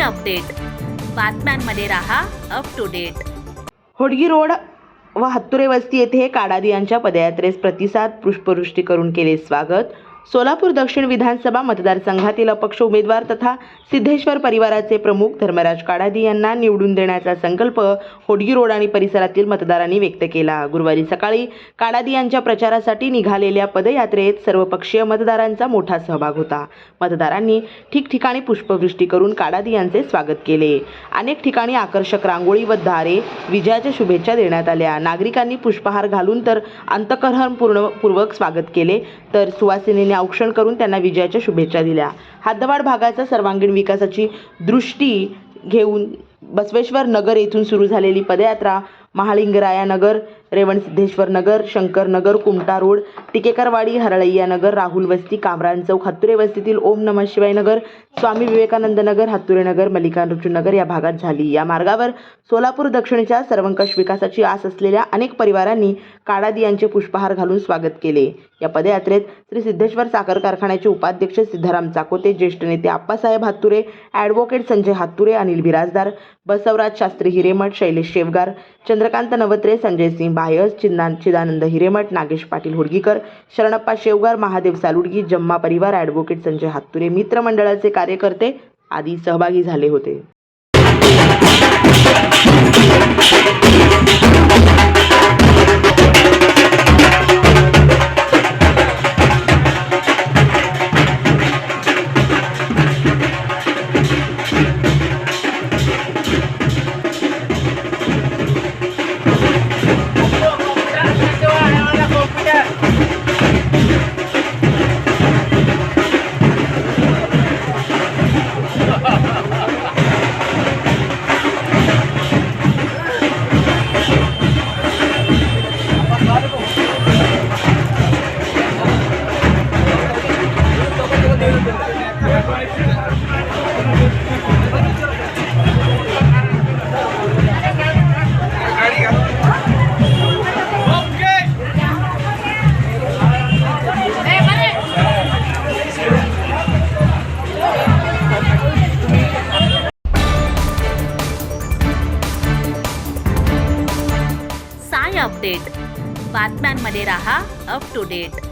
Update बातम्यांमध्ये रहा up to date Hodgi road व हत्तुरे वस्ती येथे काडादियांच्या पदयात्रेस प्रतिसाद पुष्पवृष्टी करून केले स्वागत. सोलापूर दक्षिण विधानसभा मतदारसंघातील अपक्ष उमेदवार तथा सिद्धेश्वर परिवाराचे प्रमुख धर्मराज काडादी यांना निवडून देण्याचा संकल्प होडगी रोड आणि परिसरातील मतदारांनी व्यक्त केला. गुरुवारी सकाळी काडादी यांच्या प्रचारासाठी निघालेल्या पदयात्रेत सर्वपक्षीय मतदारांचा मोठा सहभाग होता. मतदारांनी ठिकठिकाणी पुष्पवृष्टी करून काडादी यांचे स्वागत केले. अनेक ठिकाणी आकर्षक रांगोळी व दारे विजयाच्या शुभेच्छा देण्यात आल्या. नागरिकांनी पुष्पहार घालून तर अंतकरण पूर्ण पूर्वक स्वागत केले तर सुवासिनीने औक्षण करून त्यांना विजयाच्या शुभेच्छा दिल्या. हद्दवाड भागाचा सर्वांगीण विकासाची दृष्टी घेऊन बसवेश्वर नगर येथून सुरू झालेली पदयात्रा महालिंगराया नगर रेवण सिद्धेश्वर नगर शंकर नगर कुमटा रोड टिकेकरवाडी हरळैया नगर राहुल वस्ती कामरान चौक हत्तुरे वस्तीतील ओम नमः शिवाय नगर स्वामी विवेकानंद नगर हत्तुरे नगर मल्लिकार्जुन नगर या भागात झाली. या मार्गावर सोलापूर दक्षिणच्या सर्वंकष विकासाची आस असलेल्या अनेक परिवारांनी काडादी यांचे पुष्पहार घालून स्वागत केले. या पदयात्रेत श्री सिद्धेश्वर साखर कारखान्याचे उपाध्यक्ष सिद्धाराम चाकोते ज्येष्ठ नेते आप्पासाहेब हातुरे ॲडव्होकेट संजय हातुरे अनिल बिराजदार बसवराज शास्त्री हिरेमठ शैलेश शेवगार चंद्रकांत नवत्रे संजय सिंह बायस चिन्ना चिदानंद हिरेमठ नागेश पाटील हुडगीकर शरणप्पा शेवगार महादेव सालुडगी जम्मा परिवार ॲडव्होकेट संजय हातुरे मित्रमंडळाचे कार्यकर्ते आदी सहभागी झाले होते. अपडेट बातम्यांमध्ये रहा अप टू डेट